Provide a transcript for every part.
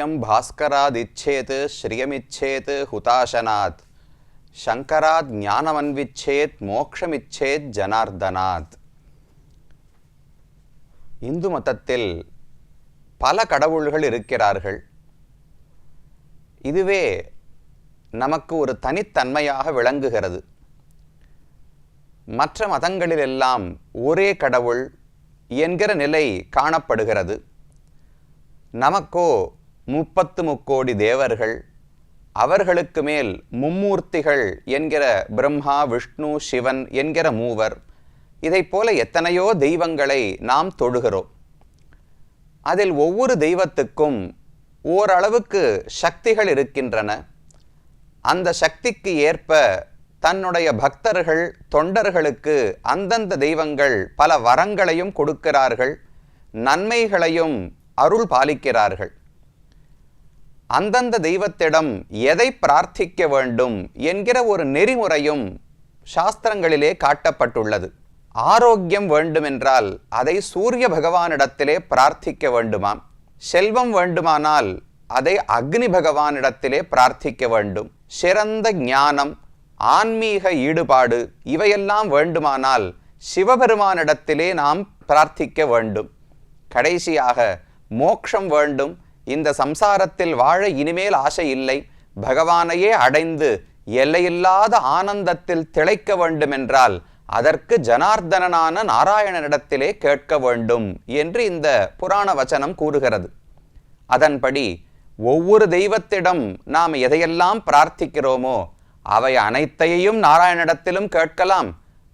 ஆரோக்கியம் பாஸ்கராத் இச்சேத் ஸ்ரீயமிச்சேத் ஹுதாசனாத் சங்கராத் ஞானமன்விச்சேத் மோக்ஷமிச்சேத் ஜனார்தனாத். இந்து மதத்தில் பல கடவுள்கள் இருக்கிறார்கள். இதுவே நமக்கு ஒரு தனித்தன்மையாக விளங்குகிறது. மற்ற மதங்களிலெல்லாம் ஒரே கடவுள் என்கிற நிலை காணப்படுகிறது. நமக்கோ முப்பத்து முக்கோடி தேவர்கள் அவர்களுக்கு மேல் மும்மூர்த்திகள் என்கிற பிரம்மா விஷ்ணு சிவன் என்கிற மூவர் இதைப் போல எத்தனையோ தெய்வங்களை நாம் தொழுகிறோம். அதில் ஒவ்வொரு தெய்வத்துக்கும் ஓரளவுக்கு சக்திகள் இருக்கின்றன. அந்த சக்திக்கு ஏற்ப தன்னுடைய பக்தர்கள் தொண்டர்களுக்கு அந்தந்த தெய்வங்கள் பல வரங்களையும் கொடுக்கிறார்கள் நன்மைகளையும் அருள் பாலிக்கிறார்கள். அந்தந்த தெய்வத்திடம் எதை பிரார்த்திக்க வேண்டும் என்கிற ஒரு நெறிமுறையும் சாஸ்திரங்களிலே காட்டப்பட்டுள்ளது. ஆரோக்கியம் வேண்டுமென்றால் அதை சூரிய பகவானிடத்திலே பிரார்த்திக்க வேண்டுமாம். செல்வம் வேண்டுமானால் அதை அக்னி பகவானிடத்திலே பிரார்த்திக்க வேண்டும். சிறந்த ஞானம் ஆன்மீக ஈடுபாடு இவையெல்லாம் வேண்டுமானால் சிவபெருமானிடத்திலே நாம் பிரார்த்திக்க வேண்டும். கடைசியாக மோக்ஷம் வேண்டும் இந்த சம்சாரத்தில் வாழ இனிமேல் ஆசை இல்லை. பகவானையே அடைந்து எல்லையில்லாத ஆனந்தத்தில் திளைக்க வேண்டுமென்றால் அதற்கு ஜனார்தனனான நாராயணனிடத்திலே கேட்க வேண்டும் என்று இந்த புராண வச்சனம் கூறுகிறது. அதன்படி ஒவ்வொரு தெய்வத்திடம் நாம் எதையெல்லாம் பிரார்த்திக்கிறோமோ அவை அனைத்தையும் நாராயணிடத்திலும் கேட்கலாம்.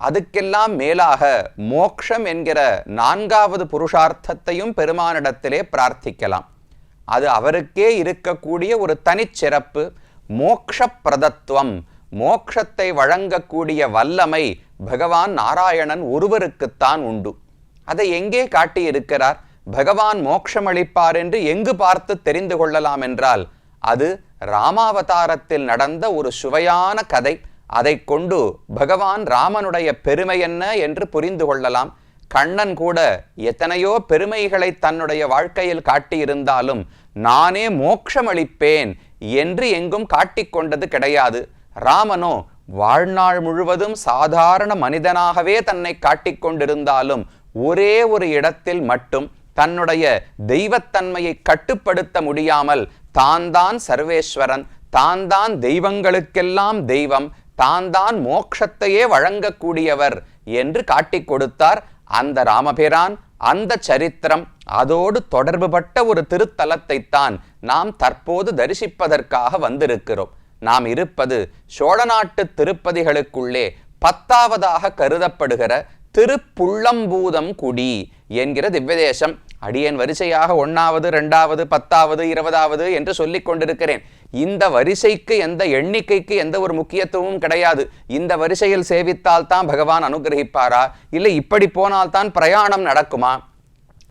அதுக்கெல்லாம் மேலாக மோக்ஷம் என்கிற நான்காவது புருஷார்த்தத்தையும் பெருமானிடத்திலே பிரார்த்திக்கலாம். அது அவருக்கே இருக்கக்கூடிய ஒரு தனிச்சிறப்பு மோக்ஷப்பிரதத்துவம். மோக்ஷத்தை வழங்கக்கூடிய வல்லமை பகவான் நாராயணன் ஒருவருக்குத்தான் உண்டு. அதை எங்கே காட்டியிருக்கிறார்? பகவான் மோட்சமளிப்பார் என்று எங்கு பார்த்து தெரிந்து கொள்ளலாம் என்றால் அது ராமாவதாரத்தில் நடந்த ஒரு சுவையான கதை. அதை கொண்டு பகவான் ராமனுடைய பெருமை என்ன என்று புரிந்து கொள்ளலாம். கண்ணன் கூட எத்தனையோ பெருமைகளை தன்னுடைய வாழ்க்கையில் காட்டியிருந்தாலும் நானே மோட்சமளிப்பேன் என்று எங்கும் காட்டிக்கொண்டது கிடையாது. ராமனோ வாழ்நாள் முழுவதும் சாதாரண மனிதனாகவே தன்னை காட்டிக்கொண்டிருந்தாலும் ஒரே ஒரு இடத்தில் மட்டும் தன்னுடைய தெய்வத்தன்மையை கட்டுப்படுத்த முடியாமல் தான் தான் சர்வேஸ்வரன் தான் தான் தெய்வங்களுக்கெல்லாம் தெய்வம் தான் தான் மோட்சத்தையே வழங்கக்கூடியவர் என்று காட்டிக் கொடுத்தார் அந்த ராமபிரான். அந்த சரித்திரம் அதோடு தொடர்புபட்ட ஒரு திருத்தலத்தைத்தான் நாம் தற்போது தரிசிப்பதற்காக வந்திருக்கிறோம். நாம் இருப்பது சோழ நாட்டு திருப்பதிகளுக்குள்ளே பத்தாவதாக கருதப்படுகிற திருப்புள்ளம்பூதம் குடி என்கிற திவ்யதேசம் அடியேன் வரிசையாக ஒன்றாவது ரெண்டாவது பத்தாவது இருபதாவது என்று சொல்லிக் கொண்டிருக்கிறேன். இந்த வரிசைக்கு எந்த எண்ணிக்கைக்கு எந்த ஒரு முக்கியத்துவமும் கிடையாது. இந்த வரிசையில் சேவித்தால் தான் பகவான் அனுகிரகிப்பாரா? இல்லை இப்படி போனால்தான் பிரயாணம் நடக்குமா?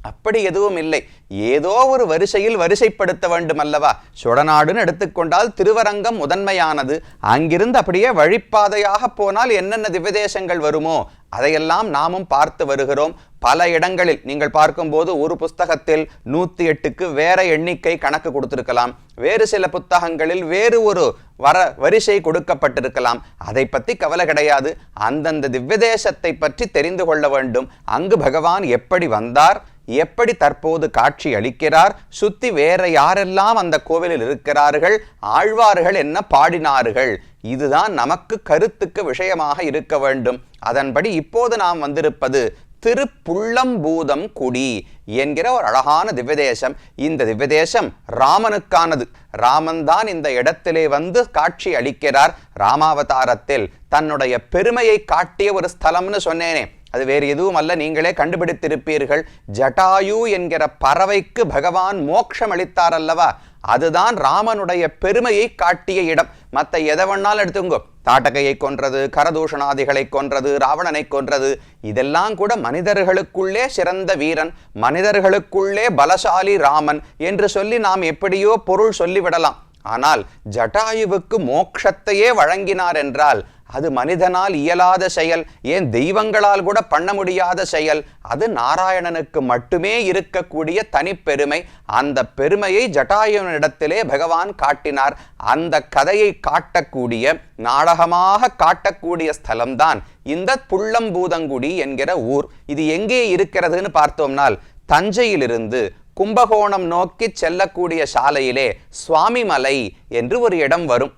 அப்படி எதுவும் இல்லை. ஏதோ ஒரு வரிசையில் வரிசைப்படுத்த வேண்டும் அல்லவா? சுடநாடுன்னு எடுத்துக்கொண்டால் திருவரங்கம் முதன்மையானது. அங்கிருந்து அப்படியே வழிப்பாதையாக போனால் என்னென்ன திவ்யதேசங்கள் வருமோ அதையெல்லாம் நாமும் பார்த்து வருகிறோம். பல இடங்களில் நீங்கள் பார்க்கும்போது ஒரு புஸ்தகத்தில் நூற்றி எட்டுக்கு வேற எண்ணிக்கை கணக்கு கொடுத்திருக்கலாம். வேறு சில புத்தகங்களில் வேறு ஒரு வர வரிசை கொடுக்கப்பட்டிருக்கலாம். அதை பற்றி கவலை கிடையாது. அந்தந்த திவ்யதேசத்தை பற்றி தெரிந்து கொள்ள வேண்டும். அங்கு பகவான் எப்படி வந்தார்? எப்படி தற்போது காட்சி அளிக்கிறார்? சுத்தி வேற யாரெல்லாம் அந்த கோவிலில் இருக்கிறார்கள்? ஆழ்வார்கள் என்ன பாடினார்கள்? இதுதான் நமக்கு கருத்துக்கு விஷயமாக இருக்க வேண்டும். அதன்படி இப்போது நாம் வந்திருப்பது திருப்புள்ளம்பூதம் குடி என்கிற ஒரு அழகான திவ்யதேசம். இந்த திவ்யதேசம் ராமனுக்கானது. ராமன் தான் இந்த இடத்திலே வந்து காட்சி அளிக்கிறார். ராமாவதாரத்தில் தன்னுடைய பெருமையை காட்டிய ஒரு ஸ்தலம்னு சொன்னேனே. அது வேறு எதுவும் அல்ல நீங்களே கண்டுபிடித்திருப்பீர்கள். ஜட்டாயு என்கிற பறவைக்கு பகவான் மோட்சம் அளித்தார் அல்லவா? அதுதான் ராமனுடைய பெருமையை காட்டிய இடம். மற்ற எதை வேணாலும் எடுத்துங்கோ தாட்டகையை கொன்றது கரதூஷணாதிகளை கொன்றது ராவணனை கொன்றது இதெல்லாம் கூட மனிதர்களுக்குள்ளே சிறந்த வீரன் மனிதர்களுக்குள்ளே பலசாலி ராமன் என்று சொல்லி நாம் எப்படியோ பொருள் சொல்லிவிடலாம். ஆனால் ஜட்டாயுவுக்கு மோட்சத்தையே வழங்கினார் என்றால் அது மனிதனால் இயலாத செயல் ஏன் தெய்வங்களால் கூட பண்ண முடியாத செயல் அது நாராயணனுக்கு மட்டுமே இருக்கக்கூடிய தனிப்பெருமை. அந்த பெருமையை ஜட்டாயுனிடத்திலே பகவான் காட்டினார். அந்த கதையை காட்டக்கூடிய நாடகமாக காட்டக்கூடிய ஸ்தலம்தான் இந்த புள்ளம்பூதங்குடி என்கிற ஊர். இது எங்கே இருக்கிறதுன்னு பார்த்தோம்னால் தஞ்சையிலிருந்து கும்பகோணம் நோக்கி செல்லக்கூடிய சாலையிலே சுவாமிமலை என்று ஒரு இடம் வரும்.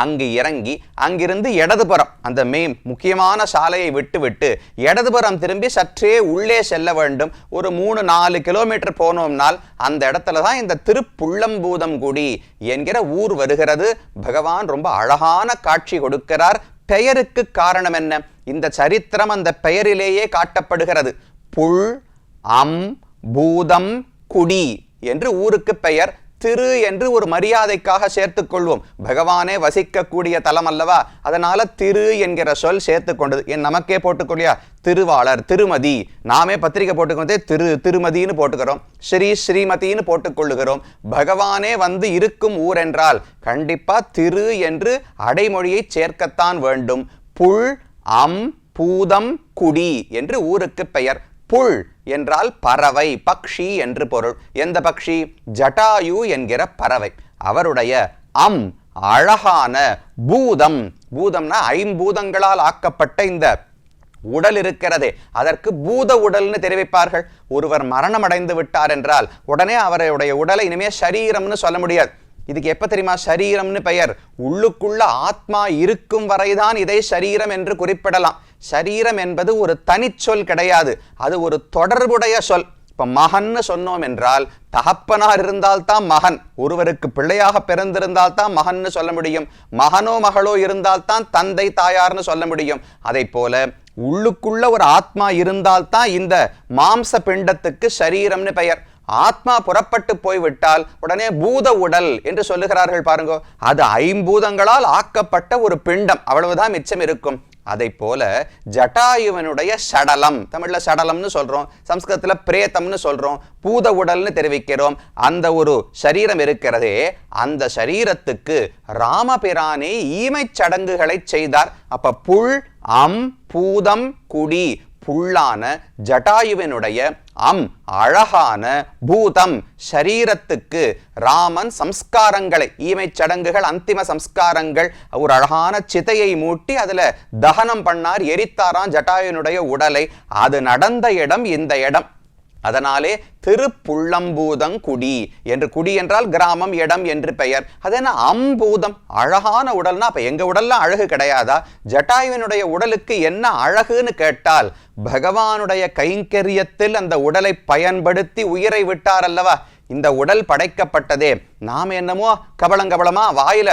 அங்கு இறங்கி அங்கிருந்து இடதுபுறம் அந்த மே முக்கியமான சாலையை விட்டு விட்டு இடதுபுறம் திரும்பி சற்றே உள்ளே செல்ல வேண்டும். ஒரு மூணு நாலு கிலோமீட்டர் போனோம்னால் அந்த இடத்துல தான் இந்த திருப்புள்ளம்பூதம்குடி என்கிற ஊர் வருகிறது. பகவான் ரொம்ப அழகான காட்சி கொடுக்கிறார். பெயருக்கு காரணம் என்ன? இந்த சரித்திரம் அந்த பெயரிலேயே காட்டப்படுகிறது. புல் அம் பூதம் குடி என்று ஊருக்கு பெயர். திரு என்று ஒரு மரியாதைக்காக சேர்த்துக்கொள்வோம் பகவானே வசிக்கக்கூடிய தலம் அல்லவா? அதனால திரு என்கிற சொல் சேர்த்து கொண்டது. என் நமக்கே போட்டுக்கொள்ளியா? திருவாளர் திருமதி. நாமே பத்திரிகை போட்டுக்கொண்டே திரு திருமதின்னு போட்டுக்கிறோம். ஸ்ரீ ஸ்ரீமதின்னு போட்டுக்கொள்ளுகிறோம். பகவானே வந்து இருக்கும் ஊர் என்றால் கண்டிப்பா திரு என்று அடைமொழியை சேர்க்கத்தான் வேண்டும். புல் அம் பூதம் குடி என்று ஊருக்கு பெயர். புல் என்றால் பறவை பக்ஷி என்று பொருள். எந்த பக்ஷி? ஜட்டாயு என்கிற பறவை. அவருடைய அம் அழகான பூதம். பூதம்னா ஐம்பூதங்களால் ஆக்கப்பட்ட இந்த உடல் இருக்கிறதே. அதற்கு பூத உடல்னு தெரிவிப்பார்கள். ஒருவர் மரணம் அடைந்து விட்டார் என்றால் உடனே அவருடைய உடலை இனிமே சரீரம்னு சொல்ல முடியாது. இதுக்கு எப்போ தெரியுமா? சரீரம்னு பெயர். உள்ளுக்குள்ள ஆத்மா இருக்கும் வரைதான் இதை சரீரம் என்று குறிப்பிடலாம். சரீரம் என்பது ஒரு தனிச்சொல் கிடையாது. அது ஒரு தொடர்புடைய சொல். இப்போ மகன்னு சொன்னோம் என்றால் தகப்பனார் இருந்தால்தான் மகன். ஒருவருக்கு பிள்ளையாக பிறந்திருந்தால் தான் மகன்னு சொல்ல முடியும். மகனோ மகளோ இருந்தால்தான் தந்தை தாயார்னு சொல்ல முடியும். அதை போல உள்ளுக்குள்ள ஒரு ஆத்மா இருந்தால்தான் இந்த மாம்ச பிண்டத்துக்கு சரீரம்னு பெயர். ஆத்மா புறப்பட்டு போய்விட்டால் உடனே பூத உடல் என்று சொல்லுகிறார்கள் பாருங்க. அது ஐம்பூதங்களால் ஆக்கப்பட்ட ஒரு பிண்டம். அவ்வளவுதான் மிச்சம் இருக்கும். அதை போல ஜட்டாயுவனுடைய சடலம். தமிழ்ல சடலம்னு சொல்றோம். சம்ஸ்கிருதத்துல பிரேத்தம்னு சொல்றோம். பூத உடல்னு தெரிவிக்கிறோம். அந்த ஒரு சரீரம் இருக்கிறதே அந்த சரீரத்துக்கு ராமபிரானே ஈமைச் சடங்குகளை செய்தார். அப்ப புல் அம் பூதம் குடி புல்லான ஜட்டாயுவனுடைய அம் அழகான பூதம் ஷரீரத்துக்கு ராமன் சம்ஸ்காரங்களை ஈமைச் சடங்குகள் அந்திம சம்ஸ்காரங்கள் ஒரு அழகான சிதையை மூட்டி அதில் தகனம் பண்ணார் எரித்தாராம் ஜட்டாயுனுடைய உடலை. அது நடந்த இடம் இந்த இடம். அதனாலே திருப்புள்ளம்பூதங்குடி என்று குடி என்றால் கிராமம் இடம் என்று பெயர். அது என்ன? அம்பூதம். அழகான உடல்னா அப்போ எங்க உடல்ல அழகு கிடையாதா? ஜட்டாயுவினுடைய உடலுக்கு என்ன அழகுன்னு கேட்டால் பகவானுடைய கைங்கரியத்தில் அந்த உடலை பயன்படுத்தி உயிரை விட்டார் அல்லவா? இந்த உடல் படைக்கப்பட்டதே. நாம் என்னமோ கபளங்கபளமா வாயில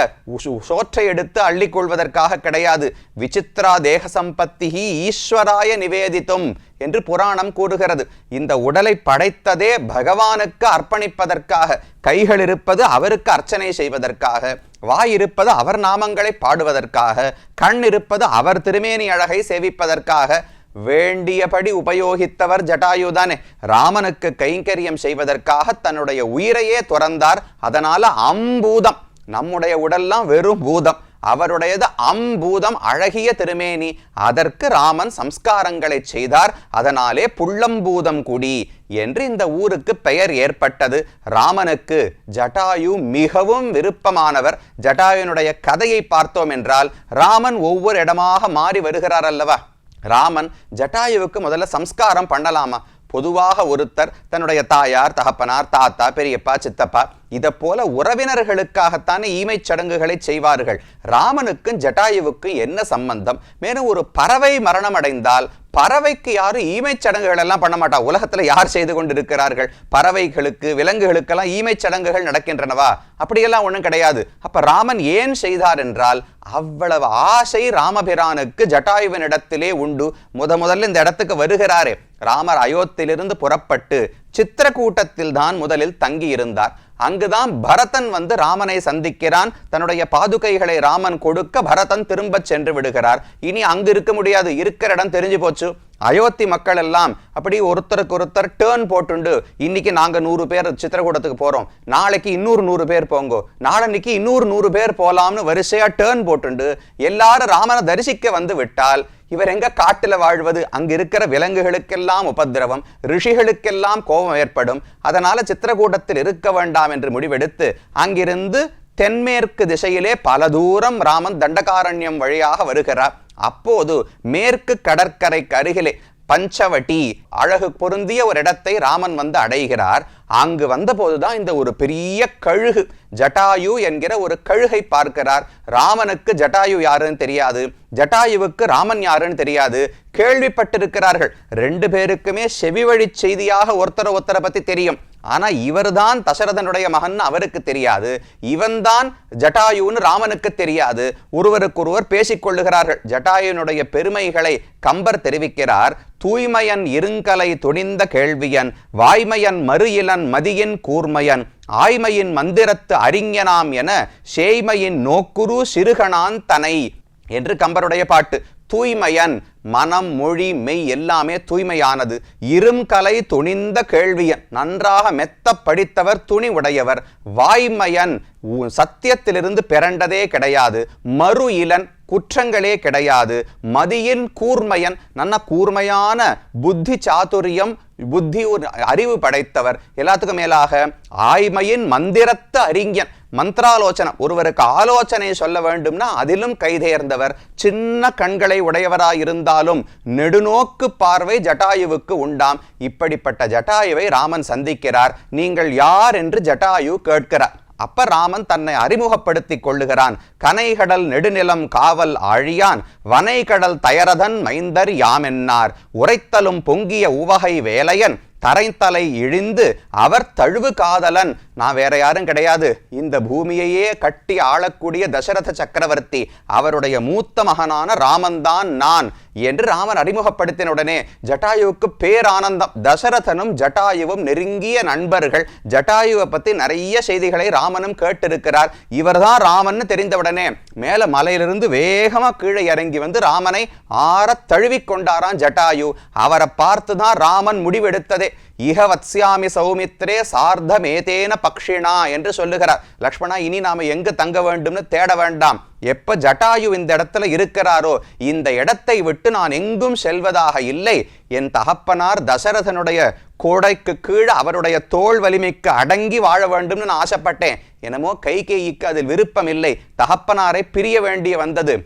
சோற்றை எடுத்து அள்ளிக் கொள்வதற்காக கிடையாது. விசித்ரா தேக சம்பத்தி ஈஸ்வராய நிவேதித்தும் என்று புராணம் கூறுகிறது. இந்த உடலை படைத்ததே பகவானுக்கு அர்ப்பணிப்பதற்காக கைகள் இருப்பது அவருக்கு அர்ச்சனை செய்வதற்காக வாய் இருப்பது அவர் நாமங்களை பாடுவதற்காக கண் இருப்பது அவர் திருமேனி அழகை சேவிப்பதற்காக வேண்டியபடி உபயோகித்தவர் ஜட்டாயுதானே ராமனுக்கு கைங்கரியம் செய்வதற்காக தன்னுடைய உயிரையே துறந்தார். அதனால அம்பூதம். நம்முடைய உடல்லாம் வெறும் பூதம். அவருடையது அம்பூதம் அழகிய திருமேனி. அதற்கு ராமன் சம்ஸ்காரங்களை செய்தார். அதனாலே புள்ளம்பூதம் குடி என்று இந்த ஊருக்கு பெயர் ஏற்பட்டது. ராமனுக்கு ஜட்டாயு மிகவும் விருப்பமானவர். ஜட்டாயுனுடைய கதையை பார்த்தோம் என்றால் ராமன் ஒவ்வொரு இடமாக மாறி வருகிறார் அல்லவா? ராமன் ஜட்டாயுவுக்கு முதல்ல சம்ஸ்காரம் பண்ணலாமா? பொதுவாக ஒருத்தர் தன்னுடைய தாயார் தகப்பனார் தாத்தா பெரியப்பா சித்தப்பா இதை போல உறவினர்களுக்காகத்தானே ஈமைச் சடங்குகளை செய்வார்கள். ராமனுக்கும் ஜட்டாயுவுக்கும் என்ன சம்பந்தம்? மேலும் ஒரு பறவை மரணம் அடைந்தால் பறவைக்கு யாரும் ஈமைச் சடங்குகள் எல்லாம் பண்ண மாட்டா? உலகத்தில் யார் செய்து கொண்டிருக்கிறார்கள்? பறவைகளுக்கு விலங்குகளுக்கெல்லாம் ஈமைச் சடங்குகள் நடக்கின்றனவா? அப்படியெல்லாம் ஒன்றும் கிடையாது. அப்ப ராமன் ஏன் செய்தார் என்றால் அவ்வளவு ஆசை ராமபிரானுக்கு ஜட்டாயுவினிடத்திலே உண்டு. முத முதல்ல இந்த இடத்துக்கு வருகிறாரே. ராமர் அயோத்தியிலிருந்து புறப்பட்டு சித்திரக்கூட்டத்தில் தான் முதலில் தங்கி இருந்தார் அங்குதான் பரதன் வந்து ராமனை சந்திக்கிறான். தன்னுடைய பாதுகைகளை ராமன் கொடுக்க பரதன் திரும்பச் சென்று விடுகிறார். இனி அங்கு இருக்க முடியாது. இருக்கிற இடம் தெரிஞ்சு போச்சு. அயோத்தி மக்கள் எல்லாம் அப்படி ஒருத்தருக்கு ஒருத்தர் டேர்ன் போட்டுண்டு இன்னைக்கு நாங்கள் நூறு பேர் சித்திரக்கூடத்துக்கு போகிறோம் நாளைக்கு இன்னொரு நூறு பேர் போங்கோ. நாளன்னைக்கு இன்னொரு நூறு பேர் போகலாம்னு வரிசையாக டேர்ன் போட்டுண்டு எல்லாரும் ராமனை தரிசிக்க வந்து விட்டால் இவர் எங்க காட்டுல வாழ்வது? அங்க இருக்கிற விலங்குகளுக்கெல்லாம் உபதிரவம் ரிஷிகளுக்கெல்லாம் கோபம் ஏற்படும். அதனால சித்திரகூடத்தில் இருக்க வேண்டாம் என்று முடிவெடுத்து அங்கிருந்து தென்மேற்கு திசையிலே பல தூரம் ராமன் தண்டகாரண்யம் வழியாக வருகிறார். அப்போது மேற்கு கடற்கரைக்கு அருகிலே பஞ்சவட்டி அழகு பொருந்திய ஒரு இடத்தை ராமன் வந்து அடைகிறார். அங்கு வந்தபோதுதான் இந்த ஒரு பெரிய கழுகு ஜட்டாயு என்கிற ஒரு கழுகை பார்க்கிறார். ராமனுக்கு ஜட்டாயு யாருன்னு தெரியாது. ஜட்டாயுவுக்கு ராமன் யாருன்னு தெரியாது. கேள்விப்பட்டிருக்கிறார்கள். ரெண்டு பேருக்குமே செவி வழி செய்தியாக ஒருத்தர ஒருத்தரை பத்தி தெரியும். ஆனா இவர்தான் தசரதனுடைய மகன் அவருக்கு தெரியாது. இவன்தான் ஜட்டாயுன்னு ராமனுக்கு தெரியாது. ஒருவருக்கொருவர் பேசிக்கொள்ளுகிறார்கள் ஜட்டாயுனுடைய பெருமைகளை கம்பர் தெரிவிக்கிறார். தூய்மையன் இருங்கலை துணிந்த கேள்வியன் வாய்மையன் மறு இளன் மதியின் கூர்மையன் ஆய்மையின் மந்திரத்து அறிஞனாம் என சேய்மையின் நோக்குரு சிறுகணான் தனை. என்று கம்பருடைய பாட்டு தூய்மையன் மனம் மொழி மெய் எல்லாமே தூய்மையானது. இரும்கலை துணிந்த கேள்வியன் நன்றாக மெத்த படித்தவர் துணி உடையவர். வாய்மையன் உ- சத்தியத்திலிருந்து பிறண்டதே கிடையாது. மறு இளன் குற்றங்களே கிடையாது. மதியின் கூர்மையன் நல்ல கூர்மையான புத்தி சாதுரியம் புத்தி ஒரு அறிவு படைத்தவர். எல்லாத்துக்கும் மேலாக ஆய்மையின் மந்திரத்த அறிஞன் மந்திராலோச்சனை ஒருவருக்கு ஆலோசனை சொல்ல வேண்டும்னா அதிலும் கைதேர்ந்தவர் சின்ன கண்களை உடையவராயிருந்தாலும் நெடுநோக்கு பார்வை ஜட்டாயுவுக்கு உண்டாம். இப்படிப்பட்ட ஜட்டாயுவை ராமன் சந்திக்கிறார். நீங்கள் யார் என்று ஜட்டாயு கேட்கிறார். அப்ப ராமன் தன்னை அறிமுகப்படுத்திக் கொள்ளுகிறான். கனைகடல் நெடுநிலம் காவல் ஆழியான் வனைகடல் தயரதன் மைந்தர் யாமென்னார். உரைத்தலும் பொங்கிய உவகை வேலையன் தரைத்தலை இழிந்து அவர் தழுவு காதலன். நான் வேற யாரும் கிடையாது. இந்த பூமியையே கட்டி ஆளக்கூடிய தசரத சக்கரவர்த்தி அவருடைய மூத்த மகனான ராமன்தான் நான் என்று ராமன் அறிமுகப்படுத்தின உடனே ஜட்டாயுவுக்கு பேரானந்தம். தசரதனும் ஜட்டாயுவும் நெருங்கிய நண்பர்கள். ஜட்டாயுவை பற்றி நிறைய செய்திகளை ராமனும் கேட்டிருக்கிறார். இவர்தான் ராமன்னு தெரிந்தவுடனே மேலே மலையிலிருந்து வேகமாக கீழே இறங்கி வந்து ராமனை ஆறத் தழுவிக் கொண்டாரான் ஜட்டாயு. அவரை பார்த்து தான் ராமன் முடிவெடுத்ததே. இஹ வத்ஸ்யாமி சௌமித்ரே சார்தமேதேன பக்ஷிணா என்று சொல்லுகிறார். லக்ஷ்மணா இனி நாம எங்கு தங்க வேண்டும்னு தேட வேண்டாம். எப்ப ஜட்டாயு இந்த இடத்துல இருக்கிறாரோ இந்த இடத்தை விட்டு நான் எங்கும் செல்வதாக இல்லை. என் தகப்பனார் தசரதனுடைய கோடைக்கு கீழே அவருடைய தோல் வலிமைக்கு அடங்கி வாழ வேண்டும்னு நான் ஆசைப்பட்டேன். என்னமோ கைகேயிக்கு அதில் விருப்பம் இல்லை தகப்பனாரை பிரிய வேண்டிய வந்தது.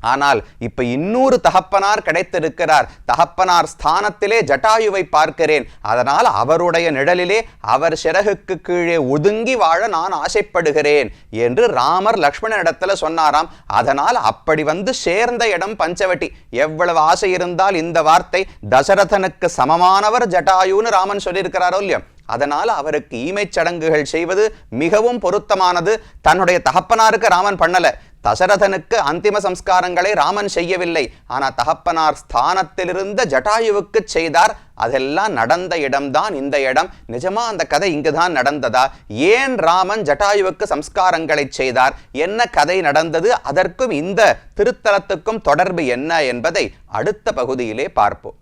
ஆனால் இப்ப இன்னொரு தகப்பனார் கிடைத்திருக்கிறார். தகப்பனார் ஸ்தானத்திலே ஜட்டாயுவை பார்க்கிறேன். அதனால் அவருடைய நிழலிலே அவர் சிறகுக்கு கீழே ஒதுங்கி வாழ நான் ஆசைப்படுகிறேன் என்று ராமர் லக்ஷ்மணனிடத்துல சொன்னாராம். அதனால் அப்படி வந்து சேர்ந்த இடம் பஞ்சவட்டி. எவ்வளவு ஆசை இருந்தால் இந்த வார்த்தை தசரதனுக்கு சமமானவர் ஜட்டாயுன்னு ராமன் சொல்லியிருக்கிறாரோ இல்லையா? அதனால் அவருக்கு ஈமைச் சடங்குகள் செய்வது மிகவும் பொருத்தமானது. தன்னுடைய தகப்பனாருக்கு ராமன் பண்ணல. தசரதனுக்கு அந்திம சம்ஸ்காரங்களை ராமன் செய்யவில்லை. ஆனால் தகப்பனார் ஸ்தானத்திலிருந்த ஜட்டாயுவுக்கு செய்தார். அதெல்லாம் நடந்த இடம்தான் இந்த இடம். நிஜமா அந்த கதை இங்குதான் நடந்ததா? ஏன் ராமன் ஜட்டாயுவுக்கு சம்ஸ்காரங்களை செய்தார்? என்ன கதை நடந்தது? அதற்கும் இந்த திருத்தலத்துக்கும் தொடர்பு என்ன என்பதை அடுத்த பகுதியிலே பார்ப்போம்.